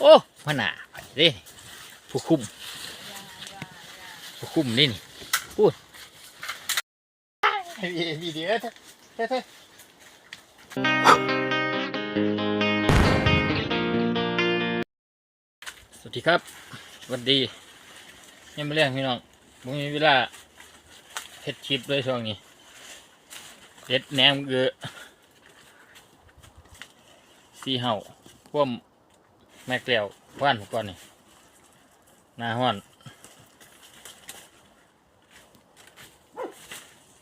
โอ้พนาไปเด้ผู้คุมผู้คุมนี่นี่พูดวีเดีโอเท่เท่สวัสดีครับสวัสดียังไม่เรื่องพี่น้องผมมีเวลาเฮ็ดคลิปเลยช่วงนี้เฮ็ดแหนมเกือสีเห่าพ่วม แม่เกลียวว่านผมก่อนนี่หน้าห้อน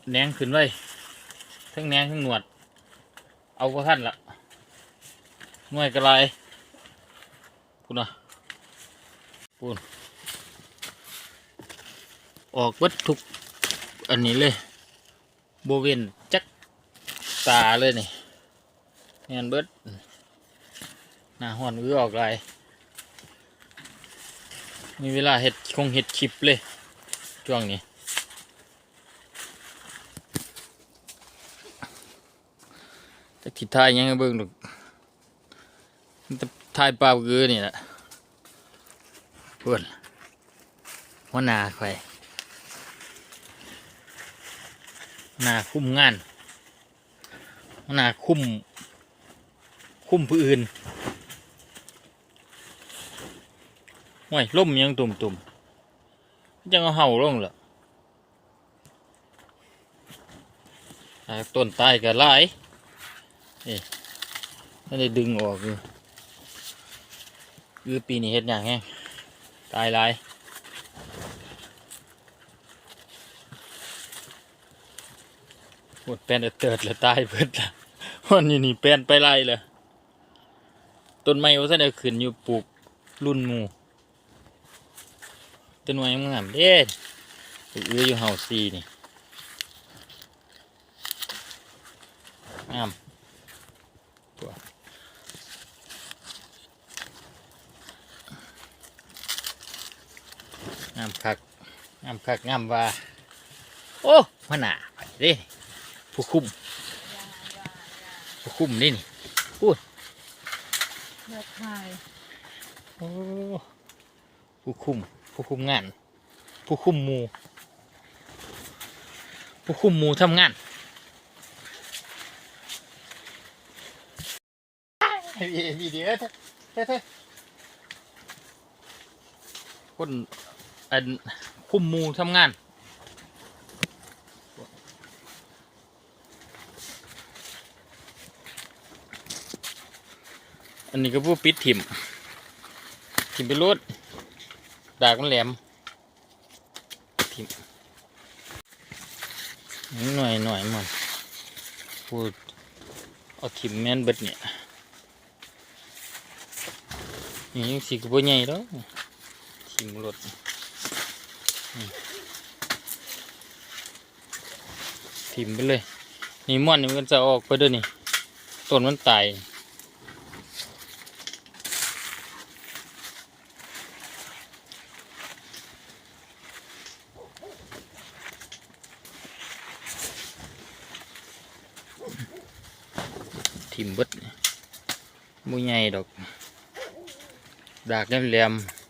แหนงขึ้นไว้ทั้งแหนงทั้งหนวด เอาก็ท่านละหน่วยกระไรพูดนะพูดออกวัดทุกอันนี้เลยโบเวนจักตาเลยนี่งานเบิด น้าห้อนอื้อออกไรมีเวลาเห็ดคงเห็ดคลิปเลยช่วงนี้แต่ทิดทายยังไงเบิ่งหรอกมันจะทายเปล่าเกือนี่แหละเพื่อนหัวหน้าใครหน้าคุ้มงานหน้าคุ้มคุ้มผู้อื่น ห่วยล่มยังตุ่มตุ่มยังเอาเห่าลงเหรออ่าต้นตายกับลายนี่ไม่ได้ดึงออกคือปีนี้เฮ็ดอย่างไงตายหลายหมดแปลนเติดแล้วตายเบิดละวันนี้นี่แปลนไปไล่เลยต้นไม้ว่าท่านได้ขึ้นอยู่ปลูกรุ่นหมู ต้นไม้มันงามเด้เอื้ออยู่เฮาซีนี่งามตัวงามคักงามคักงามว่า โอ้พนาไปเด้ผู้คุมผู้คุมนี่นี่เลือกไทยโอ้ผู้คุม ผู้คุมงาน ผู้คุมมูผู้คุมมูทำงานวีดีโอเท่คนอันคุมมูทำงานอันนี้ก็ผู้ปิดถิ่มถิ่มไปรูด ดากมันแหลมถิมหน่อยหน่อยมันพูดเอาถิมแม่นเบิดเนี่ยนี่ยังสีกระโปรงใหญ่แล้วถิมรถนี่ถิ่มไปเลย นี่ม่อนนี่มันจะออกไปด้วยนี่ต้นมันตาย ทิมบดมุใหญ่ดอกดากแหลมๆ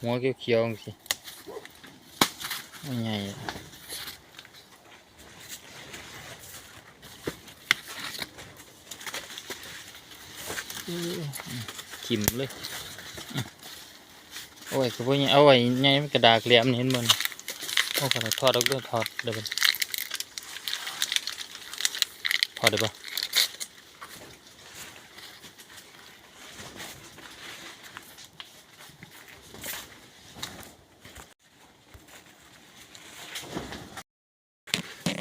หัวเขียวๆสิมุใหญ่อื้อทิมเลยอื้อโอ้ยคือพวกนี้เอาไว้ใหญ่มันกระดากแหลมนี่เห็นมันโอ้ขนาดทอดแล้วก็ทอดเดี๋ยวมัน พอดได้ปะ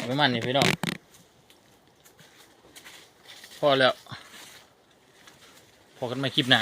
ไม่มันนี่พี่น้องพอแล้วพอกันไม่คลิปหน้า